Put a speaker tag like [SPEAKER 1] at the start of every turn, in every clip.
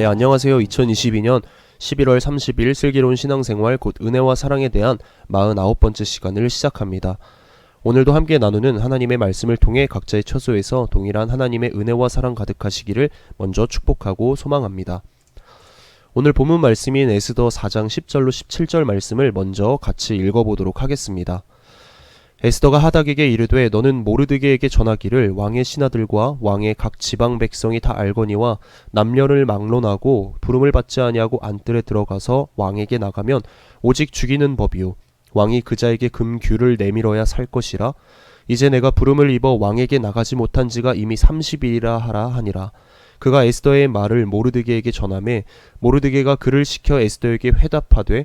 [SPEAKER 1] 네, 안녕하세요. 2022년 11월 30일 슬기로운 신앙생활 곧 은혜와 사랑에 대한 49번째 시간을 시작합니다. 오늘도 함께 나누는 하나님의 말씀을 통해 각자의 처소에서 동일한 하나님의 은혜와 사랑 가득하시기를 먼저 축복하고 소망합니다. 오늘 본문 말씀인 에스더 4장 10절로 17절 말씀을 먼저 같이 읽어보도록 하겠습니다. 에스더가 하닥에게 이르되 너는 모르드게에게 전하기를 왕의 신하들과 왕의 각 지방 백성이 다 알거니와 남녀를 막론하고 부름을 받지 아니하고 안뜰에 들어가서 왕에게 나가면 오직 죽이는 법이요. 왕이 그자에게 금규를 내밀어야 살 것이라. 이제 내가 부름을 입어 왕에게 나가지 못한 지가 이미 30일이라 하라 하니라. 그가 에스더의 말을 모르드게에게 전함에 모르드게가 그를 시켜 에스더에게 회답하되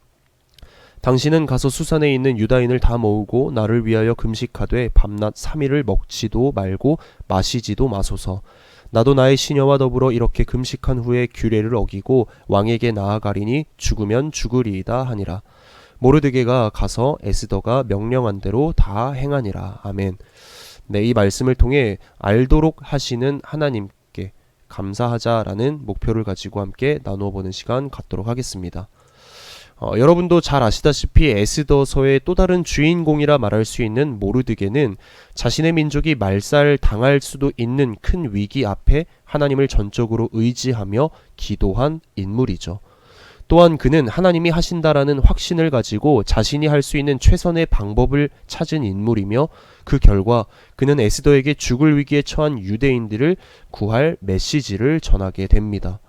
[SPEAKER 1] 당신은 가서 수산에 있는 유다인을 다 모으고 나를 위하여 금식하되 밤낮 3일을 먹지도 말고 마시지도 마소서. 나도 나의 시녀와 더불어 이렇게 금식한 후에 규례를 어기고 왕에게 나아가리니 죽으면 죽으리이다 하니라. 모르드게가 가서 에스더가 명령한 대로 다 행하니라. 아멘. 네, 이 말씀을 통해 알도록 하시는 하나님께 감사하자라는 목표를 가지고 함께 나누어 보는 시간 갖도록 하겠습니다. 어, 여러분도 잘 아시다시피 에스더서의 또 다른 주인공이라 말할 수 있는 모르드게는 자신의 민족이 말살 당할 수도 있는 큰 위기 앞에 하나님을 전적으로 의지하며 기도한 인물이죠. 또한 그는 하나님이 하신다라는 확신을 가지고 자신이 할 수 있는 최선의 방법을 찾은 인물이며 그 결과 그는 에스더에게 죽을 위기에 처한 유대인들을 구할 메시지를 전하게 됩니다.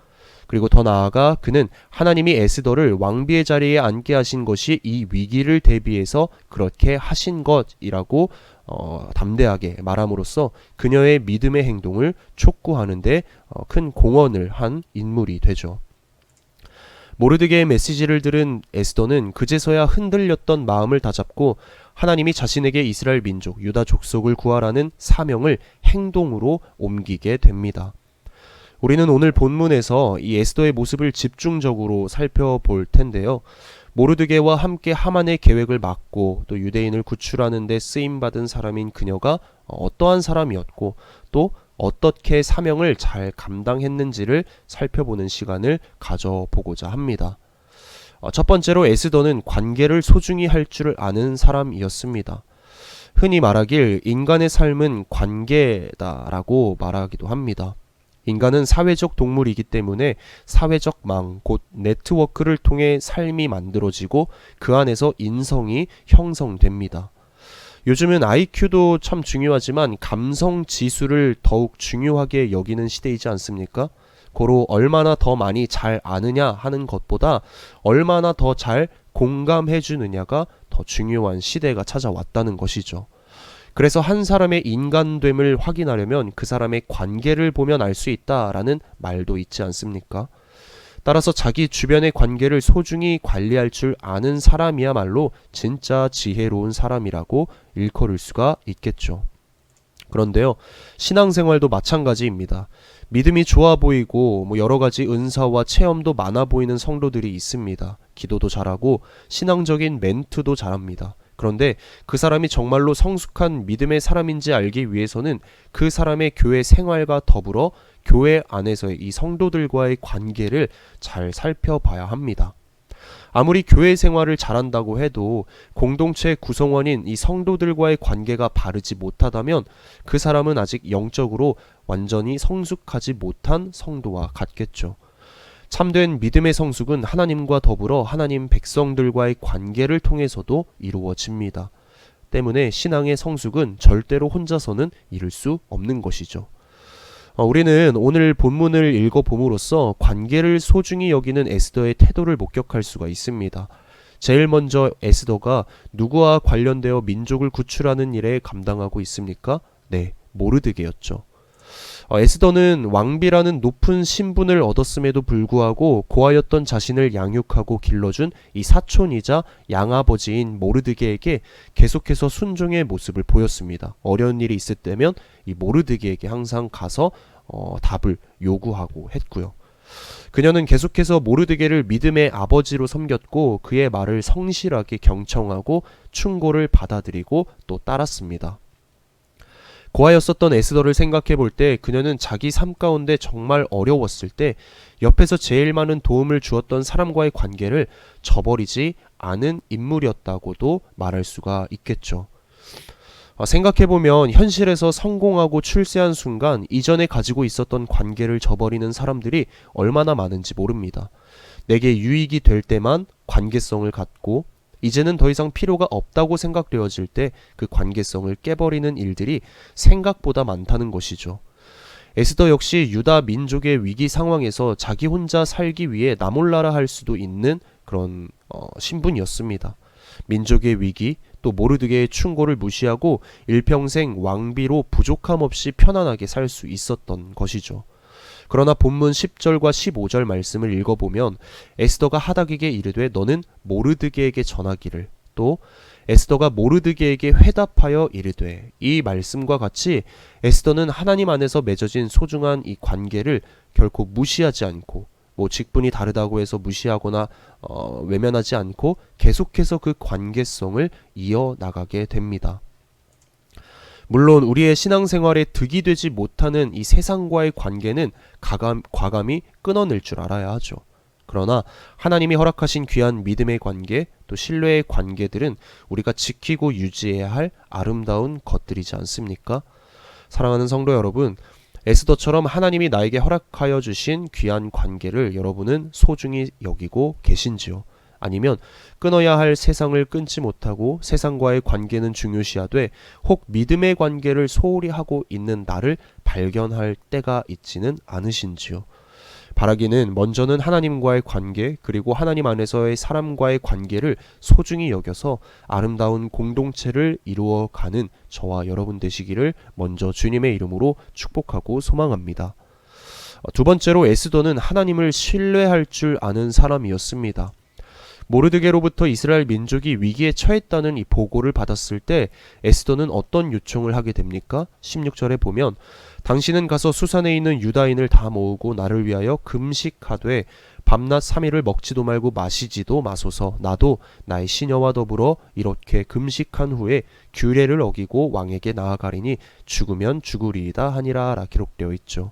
[SPEAKER 1] 그리고 더 나아가 그는 하나님이 에스더를 왕비의 자리에 앉게 하신 것이 이 위기를 대비해서 그렇게 하신 것이라고 어, 담대하게 말함으로써 그녀의 믿음의 행동을 촉구하는데 어, 큰 공헌을 한 인물이 되죠. 모르드게의 메시지를 들은 에스더는 그제서야 흔들렸던 마음을 다잡고 하나님이 자신에게 이스라엘 민족 유다 족속을 구하라는 사명을 행동으로 옮기게 됩니다. 우리는 오늘 본문에서 이 에스더의 모습을 집중적으로 살펴볼 텐데요. 모르드게와 함께 하만의 계획을 막고 또 유대인을 구출하는 데 쓰임 받은 사람인 그녀가 어떠한 사람이었고 또 어떻게 사명을 잘 감당했는지를 살펴보는 시간을 가져보고자 합니다. 어, 첫 번째로 에스더는 관계를 소중히 할 줄을 아는 사람이었습니다. 흔히 말하길 인간의 삶은 관계다라고 말하기도 합니다. 인간은 사회적 동물이기 때문에 사회적 망, 곧 네트워크를 통해 삶이 만들어지고 그 안에서 인성이 형성됩니다. 요즘은 IQ도 참 중요하지만 감성 지수를 더욱 중요하게 여기는 시대이지 않습니까? 고로 얼마나 더 많이 잘 아느냐 하는 것보다 얼마나 더 잘 공감해 주느냐가 더 중요한 시대가 찾아왔다는 것이죠. 그래서 한 사람의 인간됨을 확인하려면 그 사람의 관계를 보면 알 수 있다라는 말도 있지 않습니까? 따라서 자기 주변의 관계를 소중히 관리할 줄 아는 사람이야말로 진짜 지혜로운 사람이라고 일컬을 수가 있겠죠. 그런데요, 신앙생활도 마찬가지입니다. 믿음이 좋아 보이고 뭐 여러 가지 은사와 체험도 많아 보이는 성도들이 있습니다. 기도도 잘하고 신앙적인 멘트도 잘합니다. 그런데 그 사람이 정말로 성숙한 믿음의 사람인지 알기 위해서는 그 사람의 교회 생활과 더불어 교회 안에서의 이 성도들과의 관계를 잘 살펴봐야 합니다. 아무리 교회 생활을 잘한다고 해도 공동체 구성원인 이 성도들과의 관계가 바르지 못하다면 그 사람은 아직 영적으로 완전히 성숙하지 못한 성도와 같겠죠. 참된 믿음의 성숙은 하나님과 더불어 하나님 백성들과의 관계를 통해서도 이루어집니다. 때문에 신앙의 성숙은 절대로 혼자서는 이룰 수 없는 것이죠. 어, 우리는 오늘 본문을 읽어봄으로써 관계를 소중히 여기는 에스더의 태도를 목격할 수가 있습니다. 제일 먼저 에스더가 누구와 관련되어 민족을 구출하는 일에 감당하고 있습니까? 네, 모르드게였죠. 어, 에스더는 왕비라는 높은 신분을 얻었음에도 불구하고 고아였던 자신을 양육하고 길러준 이 사촌이자 양아버지인 모르드게에게 계속해서 순종의 모습을 보였습니다. 어려운 일이 있을 때면 이 모르드게에게 항상 가서 어, 답을 요구하고 했고요. 그녀는 계속해서 모르드게를 믿음의 아버지로 섬겼고 그의 말을 성실하게 경청하고 충고를 받아들이고 또 따랐습니다. 고아였었던 에스더를 생각해 볼 때 그녀는 자기 삶 가운데 정말 어려웠을 때 옆에서 제일 많은 도움을 주었던 사람과의 관계를 저버리지 않은 인물이었다고도 말할 수가 있겠죠. 어, 생각해보면 현실에서 성공하고 출세한 순간 이전에 가지고 있었던 관계를 저버리는 사람들이 얼마나 많은지 모릅니다. 내게 유익이 될 때만 관계성을 갖고 이제는 더 이상 필요가 없다고 생각되어질 때 그 관계성을 깨버리는 일들이 생각보다 많다는 것이죠. 에스더 역시 유다 민족의 위기 상황에서 자기 혼자 살기 위해 나몰라라 할 수도 있는 그런 어, 신분이었습니다. 민족의 위기 또 모르드게의 충고를 무시하고 일평생 왕비로 부족함 없이 편안하게 살 수 있었던 것이죠. 그러나 본문 10절과 15절 말씀을 읽어보면 에스더가 하닥에게 이르되 너는 모르드게에게 전하기를 또 에스더가 모르드게에게 회답하여 이르되 이 말씀과 같이 에스더는 하나님 안에서 맺어진 소중한 이 관계를 결코 무시하지 않고 뭐 직분이 다르다고 해서 무시하거나 어, 외면하지 않고 계속해서 그 관계성을 이어 나가게 됩니다. 물론 우리의 신앙생활에 득이 되지 못하는 이 세상과의 관계는 가감, 과감히 끊어낼 줄 알아야 하죠. 그러나 하나님이 허락하신 귀한 믿음의 관계 또 신뢰의 관계들은 우리가 지키고 유지해야 할 아름다운 것들이지 않습니까? 사랑하는 성도 여러분, 에스더처럼 하나님이 나에게 허락하여 주신 귀한 관계를 여러분은 소중히 여기고 계신지요? 아니면 끊어야 할 세상을 끊지 못하고 세상과의 관계는 중요시하되 혹 믿음의 관계를 소홀히 하고 있는 나를 발견할 때가 있지는 않으신지요? 바라기는 먼저는 하나님과의 관계 그리고 하나님 안에서의 사람과의 관계를 소중히 여겨서 아름다운 공동체를 이루어 가는 저와 여러분 되시기를 먼저 주님의 이름으로 축복하고 소망합니다. 어, 두 번째로 에스더는 하나님을 신뢰할 줄 아는 사람이었습니다. 모르드게로부터 이스라엘 민족이 위기에 처했다는 이 보고를 받았을 때 에스더는 어떤 요청을 하게 됩니까? 16절에 보면 당신은 가서 수산에 있는 유다인을 다 모으고 나를 위하여 금식하되 밤낮 3일을 먹지도 말고 마시지도 마소서 나도 나의 시녀와 더불어 이렇게 금식한 후에 규례를 어기고 왕에게 나아가리니 죽으면 죽으리이다 하니라 라 기록되어 있죠.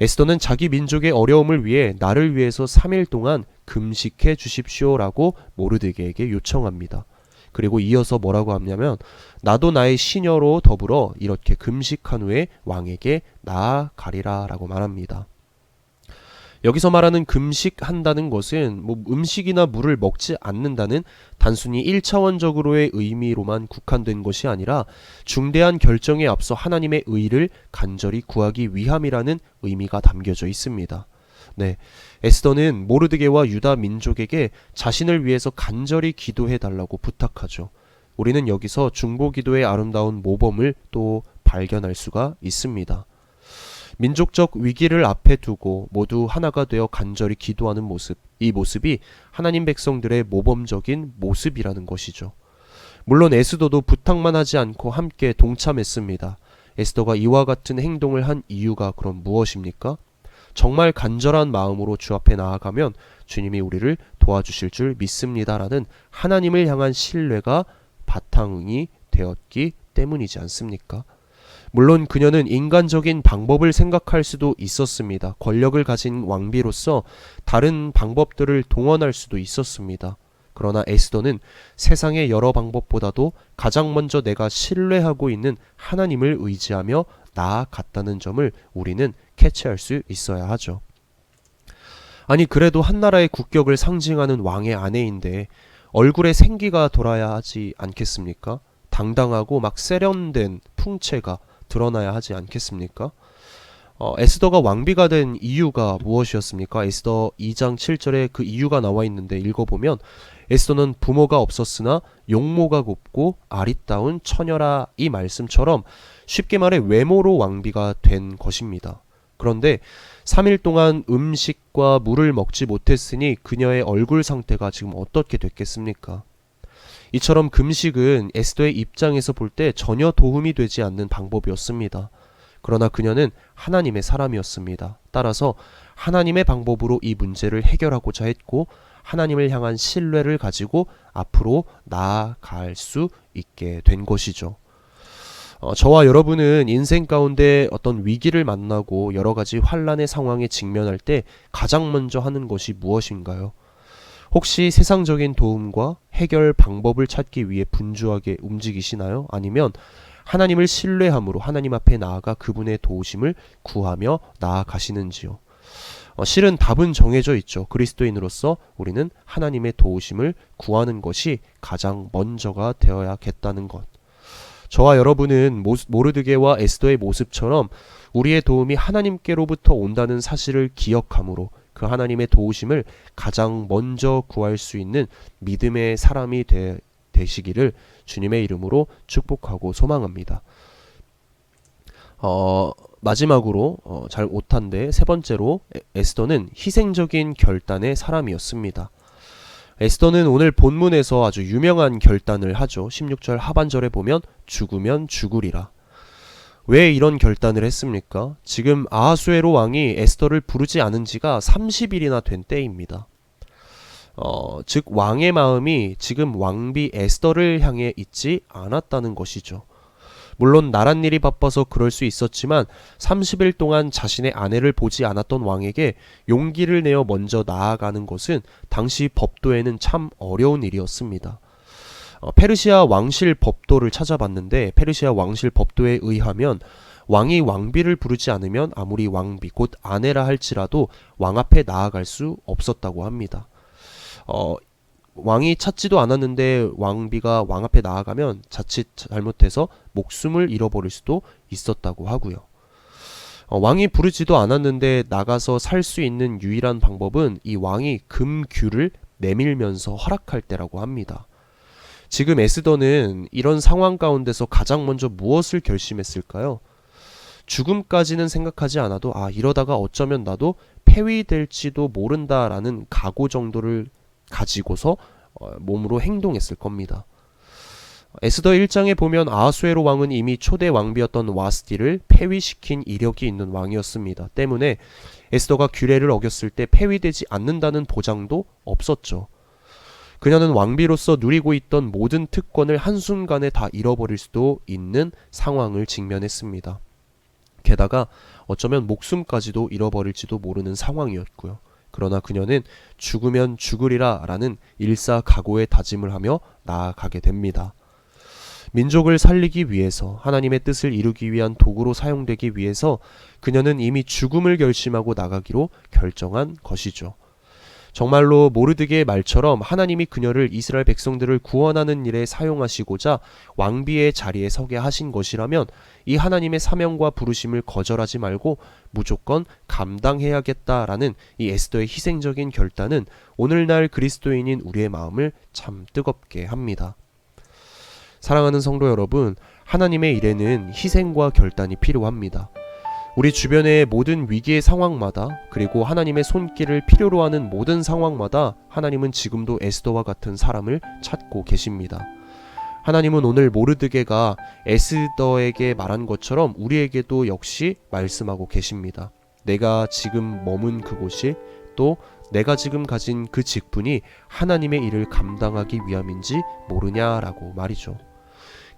[SPEAKER 1] 에스더는 자기 민족의 어려움을 위해 나를 위해서 3일 동안 금식해 주십시오라고 모르드게에게 요청합니다. 그리고 이어서 뭐라고 하냐면 나도 나의 시녀로 더불어 이렇게 금식한 후에 왕에게 나아가리라라고 말합니다. 여기서 말하는 금식한다는 것은 뭐 음식이나 물을 먹지 않는다는 단순히 1차원적으로의 의미로만 국한된 것이 아니라 중대한 결정에 앞서 하나님의 의를 간절히 구하기 위함이라는 의미가 담겨져 있습니다. 네. 에스더는 모르드게와 유다 민족에게 자신을 위해서 간절히 기도해 달라고 부탁하죠. 우리는 여기서 중보 기도의 아름다운 모범을 또 발견할 수가 있습니다. 민족적 위기를 앞에 두고 모두 하나가 되어 간절히 기도하는 모습, 이 모습이 하나님 백성들의 모범적인 모습이라는 것이죠. 물론 에스더도 부탁만 하지 않고 함께 동참했습니다. 에스더가 이와 같은 행동을 한 이유가 그럼 무엇입니까? 정말 간절한 마음으로 주 앞에 나아가면 주님이 우리를 도와주실 줄 믿습니다라는 하나님을 향한 신뢰가 바탕이 되었기 때문이지 않습니까? 물론 그녀는 인간적인 방법을 생각할 수도 있었습니다. 권력을 가진 왕비로서 다른 방법들을 동원할 수도 있었습니다. 그러나 에스더는 세상의 여러 방법보다도 가장 먼저 내가 신뢰하고 있는 하나님을 의지하며 나아갔다는 점을 우리는 캐치할 수 있어야 하죠. 아니 그래도 한 나라의 국격을 상징하는 왕의 아내인데 얼굴에 생기가 돌아야 하지 않겠습니까? 당당하고 막 세련된 풍채가 드러나야 하지 않겠습니까? 어, 에스더가 왕비가 된 이유가 무엇이었습니까? 에스더 2장 7절에 그 이유가 나와 있는데 읽어보면 에스더는 부모가 없었으나 용모가 곱고 아리따운 처녀라 이 말씀처럼 쉽게 말해 외모로 왕비가 된 것입니다. 그런데 3일 동안 음식과 물을 먹지 못했으니 그녀의 얼굴 상태가 지금 어떻게 됐겠습니까? 이처럼 금식은 에스더의 입장에서 볼 때 전혀 도움이 되지 않는 방법이었습니다. 그러나 그녀는 하나님의 사람이었습니다. 따라서 하나님의 방법으로 이 문제를 해결하고자 했고 하나님을 향한 신뢰를 가지고 앞으로 나아갈 수 있게 된 것이죠. 어, 저와 여러분은 인생 가운데 어떤 위기를 만나고 여러 가지 환란의 상황에 직면할 때 가장 먼저 하는 것이 무엇인가요? 혹시 세상적인 도움과 해결 방법을 찾기 위해 분주하게 움직이시나요? 아니면 하나님을 신뢰함으로 하나님 앞에 나아가 그분의 도우심을 구하며 나아가시는지요? 어, 실은 답은 정해져 있죠. 그리스도인으로서 우리는 하나님의 도우심을 구하는 것이 가장 먼저가 되어야겠다는 것. 저와 여러분은 모르드게와 에스더의 모습처럼 우리의 도움이 하나님께로부터 온다는 사실을 기억함으로 그 하나님의 도우심을 가장 먼저 구할 수 있는 믿음의 사람이 되, 되시기를 주님의 이름으로 축복하고 소망합니다. 어, 마지막으로 어, 잘 못한데 세 번째로 에스더는 희생적인 결단의 사람이었습니다. 에스더는 오늘 본문에서 아주 유명한 결단을 하죠. 16절 하반절에 보면 죽으면 죽으리라. 왜 이런 결단을 했습니까? 지금 아하수에로 왕이 에스더를 부르지 않은 지가 30일이나 된 때입니다. 어, 즉 왕의 마음이 지금 왕비 에스더를 향해 있지 않았다는 것이죠. 물론 나란 일이 바빠서 그럴 수 있었지만 30일 동안 자신의 아내를 보지 않았던 왕에게 용기를 내어 먼저 나아가는 것은 당시 법도에는 참 어려운 일이었습니다. 어, 페르시아 왕실 법도를 찾아봤는데 페르시아 왕실 법도에 의하면 왕이 왕비를 부르지 않으면 아무리 왕비 곧 아내라 할지라도 왕 앞에 나아갈 수 없었다고 합니다. 어, 왕이 찾지도 않았는데 왕비가 왕 앞에 나아가면 자칫 잘못해서 목숨을 잃어버릴 수도 있었다고 하고요. 어, 왕이 부르지도 않았는데 나가서 살 수 있는 유일한 방법은 이 왕이 금규를 내밀면서 허락할 때라고 합니다. 지금 에스더는 이런 상황 가운데서 가장 먼저 무엇을 결심했을까요? 죽음까지는 생각하지 않아도 아 이러다가 어쩌면 나도 폐위될지도 모른다라는 각오 정도를 가지고서 어, 몸으로 행동했을 겁니다. 에스더 1장에 보면 아하수에로 왕은 이미 초대 왕비였던 와스티를 폐위시킨 이력이 있는 왕이었습니다. 때문에 에스더가 규례를 어겼을 때 폐위되지 않는다는 보장도 없었죠. 그녀는 왕비로서 누리고 있던 모든 특권을 한순간에 다 잃어버릴 수도 있는 상황을 직면했습니다. 게다가 어쩌면 목숨까지도 잃어버릴지도 모르는 상황이었고요. 그러나 그녀는 죽으면 죽으리라 라는 일사각오의 다짐을 하며 나아가게 됩니다. 민족을 살리기 위해서 하나님의 뜻을 이루기 위한 도구로 사용되기 위해서 그녀는 이미 죽음을 결심하고 나가기로 결정한 것이죠. 정말로 모르드게의 말처럼 하나님이 그녀를 이스라엘 백성들을 구원하는 일에 사용하시고자 왕비의 자리에 서게 하신 것이라면 이 하나님의 사명과 부르심을 거절하지 말고 무조건 감당해야겠다라는 이 에스더의 희생적인 결단은 오늘날 그리스도인인 우리의 마음을 참 뜨겁게 합니다. 사랑하는 성도 여러분, 하나님의 일에는 희생과 결단이 필요합니다. 우리 주변의 모든 위기의 상황마다 그리고 하나님의 손길을 필요로 하는 모든 상황마다 하나님은 지금도 에스더와 같은 사람을 찾고 계십니다. 하나님은 오늘 모르드게가 에스더에게 말한 것처럼 우리에게도 역시 말씀하고 계십니다. 내가 지금 머문 그곳이 또 내가 지금 가진 그 직분이 하나님의 일을 감당하기 위함인지 모르냐라고 말이죠.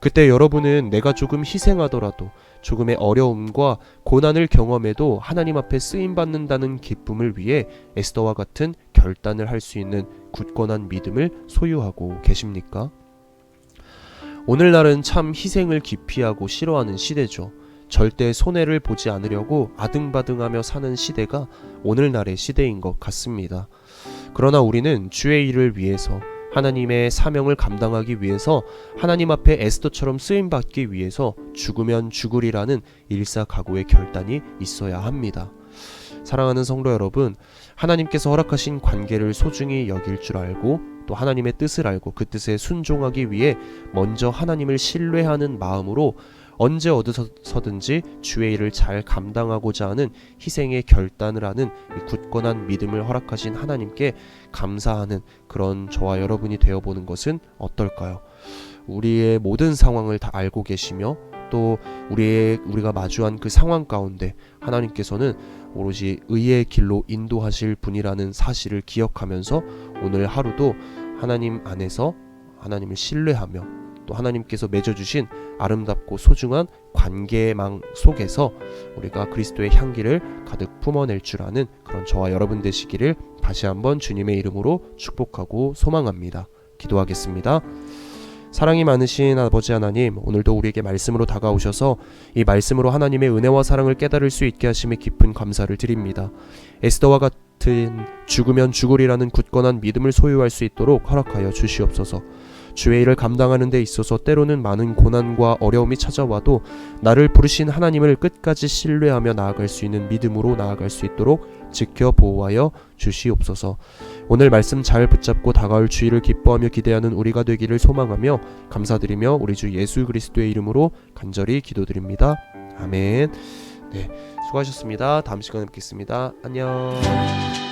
[SPEAKER 1] 그때 여러분은 내가 조금 희생하더라도 조금의 어려움과 고난을 경험해도 하나님 앞에 쓰임 받는다는 기쁨을 위해 에스더와 같은 결단을 할 수 있는 굳건한 믿음을 소유하고 계십니까? 오늘날은 참 희생을 기피하고 싫어하는 시대죠. 절대 손해를 보지 않으려고 아등바등하며 사는 시대가 오늘날의 시대인 것 같습니다. 그러나 우리는 주의 일을 위해서 하나님의 사명을 감당하기 위해서 하나님 앞에 에스더처럼 쓰임 받기 위해서 죽으면 죽으리라는 일사각오의 결단이 있어야 합니다. 사랑하는 성도 여러분, 하나님께서 허락하신 관계를 소중히 여길 줄 알고 또 하나님의 뜻을 알고 그 뜻에 순종하기 위해 먼저 하나님을 신뢰하는 마음으로 언제 어디서든지 주의 일을 잘 감당하고자 하는 희생의 결단을 하는 이 굳건한 믿음을 허락하신 하나님께 감사하는 그런 저와 여러분이 되어보는 것은 어떨까요? 우리의 모든 상황을 다 알고 계시며 또 우리의 우리가 마주한 그 상황 가운데 하나님께서는 오로지 의의 길로 인도하실 분이라는 사실을 기억하면서 오늘 하루도 하나님 안에서 하나님을 신뢰하며 또 하나님께서 맺어주신 아름답고 소중한 관계망 속에서 우리가 그리스도의 향기를 가득 품어낼 줄 아는 그런 저와 여러분 되시기를 다시 한번 주님의 이름으로 축복하고 소망합니다. 기도하겠습니다. 사랑이 많으신 아버지 하나님, 오늘도 우리에게 말씀으로 다가오셔서 이 말씀으로 하나님의 은혜와 사랑을 깨달을 수 있게 하심에 깊은 감사를 드립니다. 에스더와 같은 죽으면 죽으리라는 굳건한 믿음을 소유할 수 있도록 허락하여 주시옵소서. 주의 일을 감당하는 데 있어서 때로는 많은 고난과 어려움이 찾아와도 나를 부르신 하나님을 끝까지 신뢰하며 나아갈 수 있는 믿음으로 나아갈 수 있도록 지켜 보호하여 주시옵소서. 오늘 말씀 잘 붙잡고 다가올 주의를 기뻐하며 기대하는 우리가 되기를 소망하며 감사드리며 우리 주 예수 그리스도의 이름으로 간절히 기도드립니다. 아멘. 네, 수고하셨습니다. 다음 시간에 뵙겠습니다. 안녕.